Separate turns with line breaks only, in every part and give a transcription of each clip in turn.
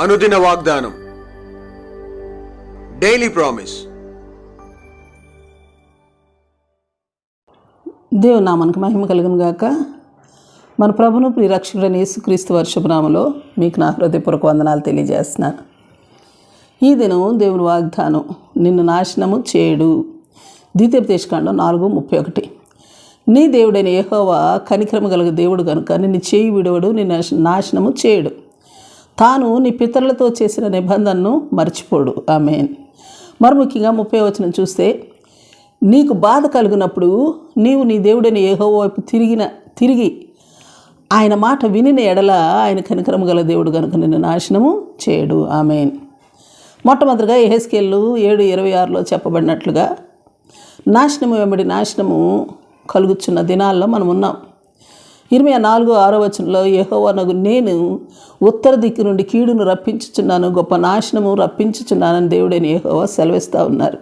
అనుదిన వాగ్దానం. Daily promise
దేవుని నామనకు మహిమ కలుగును గాక. మన ప్రభును ప్రియరక్షకుడైన యేసుక్రీస్తు వర్షపునామలో మీకు నా హృదయపూర్వక వందనాలు తెలియజేస్తున్నాను ఈ దినం దేవుని వాగ్దానం నిన్ను నాశనము చేయడు. ద్వితీయోపదేశకాండం నాలుగు ముప్పై ఒకటి. నీ దేవుడైన యెహోవా కనిక్రమ గల దేవుడు కనుక నిన్ను చేయి విడవడు నిన్ను నాశనము చేయడు. తాను నీ పితరులతో చేసిన నిబంధనను మర్చిపోడు. ఆమెన్. మరి ముఖ్యంగా ముప్పై వచనం చూస్తే నీకు బాధ కలిగినప్పుడు నీవు నీ దేవుడైన ఏహో వైపు తిరిగిన తిరిగి ఆయన మాట వినిన ఎడల ఆయన కనికరము గల దేవుడు కనుక నిన్ను నాశనము చేయడు. ఆమెన్. మొట్టమొదటిగా ఎహెస్కేళ్ళు ఏడు ఇరవై ఆరులో చెప్పబడినట్లుగా నాశనము వెంబడి నాశనము కలుగుచున్న దినాల్లో మనం ఉన్నాం. ఇరవై నాలుగు ఆరో వచనంలో యెహోవానగు నేను ఉత్తర దిక్కు నుండి కీడును రప్పించుచున్నాను గొప్ప నాశనము రప్పించుచున్నానని దేవుడైన యహోవ సెలవిస్తూ ఉన్నారు.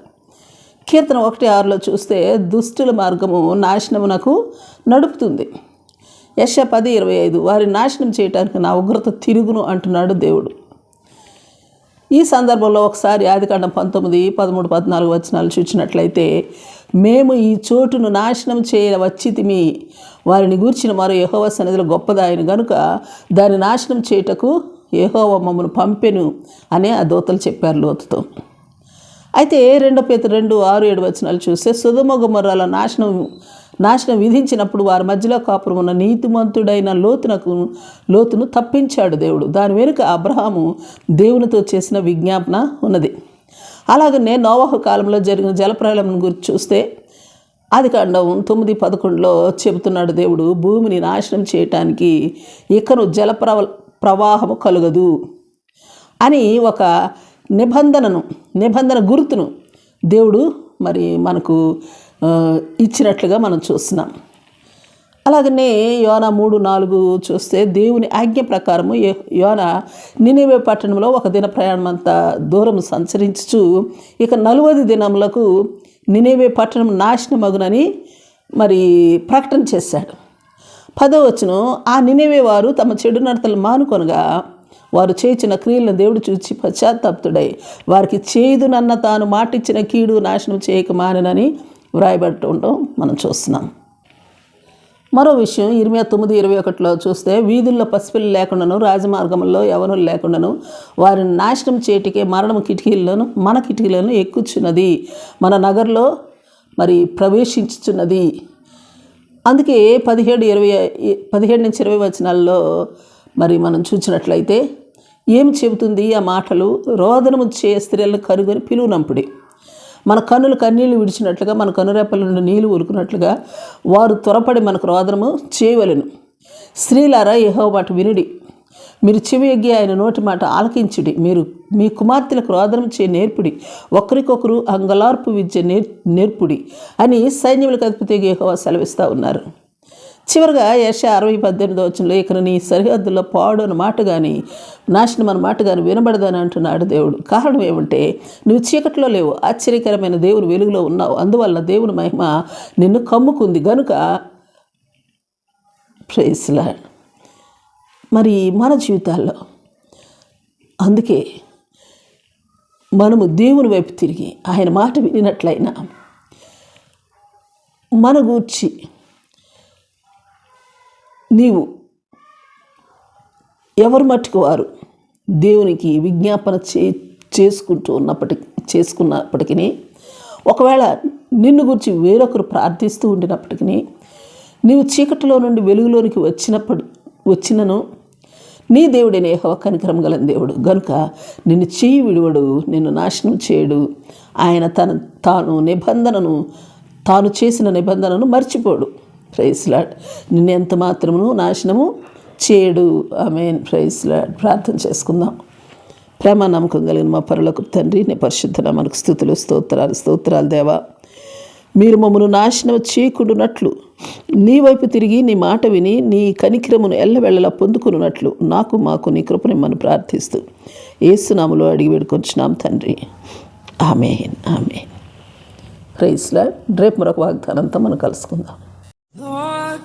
కీర్తన ఒకటి ఆరులో చూస్తే దుష్టుల మార్గము నాశనమునకు నడుపుతుంది. యశ పది ఇరవై ఐదు వారి నాశనం చేయటానికి నా ఉగ్రత తిరుగును అంటున్నాడు దేవుడు. ఈ సందర్భంలో ఒకసారి ఆదికాండం పంతొమ్మిది పదమూడు పద్నాలుగు వచనాలు చూసినట్లయితే మేము ఈ చోటును నాశనం చేయ వచ్చితిమి వారిని గూర్చిన మరో యహోవ సన్నిధిలో గొప్పదాయను గనుక దాన్ని నాశనం చేయుటకు యహోవ మమ్మను పంపెను అనే ఆ దోతలు చెప్పారు లోతుతో. అయితే రెండో పేత రెండు ఆరు ఏడు వచనాలు చూస్తే సుధుమ గుమ్మరాల నాశనం నాశనం విధించినప్పుడు వారి మధ్యలో కాపురం ఉన్న నీతిమంతుడైన లోతునకు లోతును తప్పించాడు దేవుడు. దాని వెనుక అబ్రహాము దేవునితో చేసిన విజ్ఞాపన ఉన్నది. అలాగనే నోవాహు కాలంలో జరిగిన జలప్రలయం గురించి చూస్తే అది కాండం తొమ్మిది పదకొండులో చెబుతున్నాడు దేవుడు భూమిని నాశనం చేయటానికి ఇకను జలప్రవ ప్రవాహము కలుగదు అని ఒక నిబంధనను నిబంధన గుర్తును దేవుడు మరి మనకు ఇచ్చినట్లుగా మనం చూస్తున్నాం. అలాగనే యోన మూడు నాలుగు చూస్తే దేవుని ఆజ్ఞ ప్రకారము యోన నినివే పట్టణంలో ఒక దిన ప్రయాణం అంతా దూరం సంచరించుచు ఇక నలువది దినములకు నినివే పట్టణం నాశనమగునని మరి ప్రకటన చేశాడు. పదో వచ్చును ఆ నినివే వారు తమ చెడు నడతలు మానుకొనగా వారు చేసిన క్రియలను దేవుడు చూచి పశ్చాత్తాప్తుడై వారికి చేదునన్న తాను మాటిచ్చిన కీడు నాశనం చేయక మాననని వ్రాయబట్టి ఉండడం మనం చూస్తున్నాం. మరో విషయం ఇరవై తొమ్మిది ఇరవై ఒకటిలో చూస్తే వీధుల్లో పసిపిల్లు లేకుండాను రాజమార్గంలో ఎవరు లేకుండాను వారిని నాశనం చేయటికే మరణం కిటికీలను మన కిటికీలను ఎక్కుచున్నది. మన నగర్లో మరి ప్రవేశించుచున్నది. అందుకే పదిహేడు ఇరవై పదిహేడు నుంచి ఇరవై వచనాల్లో మరి మనం చూసినట్లయితే ఏం చెబుతుంది ఆ మాటలు? రోదనము చే స్త్రీలను కనుగొని పిలువునంపుడి మన కన్నులు కన్నీళ్ళు విడిచినట్లుగా మన కనురెప్పల నుండి నీళ్ళు ఉరుకున్నట్లుగా వారు త్వరపడి మనకు రోదనము చేయవలెను. స్త్రీలారా ఏహో మాట వినుడి. మీరు చెవి ఎగ్గి ఆయన నోటి మాట ఆలకించుడి. మీరు మీ కుమార్తెలకు రోదనం చే నేర్పుడి. ఒకరికొకరు అంగలార్పు విద్య నేర్ నేర్పుడి అని సైన్యములకు అధిపతి యెహోవా సెలవిస్తూ ఉన్నారు. చివరిగా యశ అరవై పద్దెనిమిది వచ్చినలో ఇక నీ సరిహద్దుల్లో పాడు అన్న మాట కానీ నాశనం అన్న మాట కానీ వినబడదని అంటున్నాడు దేవుడు. కారణం ఏమంటే నువ్వు చీకట్లో లేవు ఆశ్చర్యకరమైన దేవుని వెలుగులో ఉన్నావు. అందువల్ల దేవుని మహిమ నిన్ను కమ్ముకుంది. గనుక ప్రైస్లా మరి మన జీవితాల్లో అందుకే మనము దేవుని వైపు తిరిగి ఆయన మాట వినినట్లయినా మన గూర్చి నీవు ఎవరు మట్టుకు వారు? దేవునికి విజ్ఞాపన చే చేసుకుంటూ ఉన్నప్పటికీ చేసుకున్నప్పటికీ ఒకవేళ నిన్ను గురించి వేరొకరు ప్రార్థిస్తూ ఉండినప్పటికీ నీవు చీకటిలో నుండి వెలుగులోనికి వచ్చినప్పుడు వచ్చినను నీ దేవుడే నేహవ కనికరం గల దేవుడు. గనుక నిన్ను చేయి విడువడు నిన్ను నాశనం చేయడు. ఆయన తన తాను నిబంధనను తాను చేసిన నిబంధనను మర్చిపోడు. ప్రైస్లాడ్ నిన్ను ఎంత మాత్రమును నాశనము చేయడు. ఆమెన్ ప్రైస్లాడ్ ప్రార్థన చేసుకుందాం. ప్రేమ నమ్మకం కలిగిన మా పరులకు తండ్రి నీ పరిశుద్ధ మనకు స్థుతులు స్తోత్రాలు స్తోత్రాలు దేవా. మీరు మమ్మను నాశనం చేయకుండానట్లు నీ వైపు తిరిగి నీ మాట విని నీ కనికిరమును ఎల్లవెళ్ళలా పొందుకున్నట్లు నాకు మాకు నీ కృపనిమ్మని ప్రార్థిస్తూ ఏసునాములో అడిగి వేడుకొచ్చినాం తండ్రి. ఆమె ఆమె ప్రైస్లా రేపు మరొక వాగ్దానంతో మనం కలుసుకుందాం.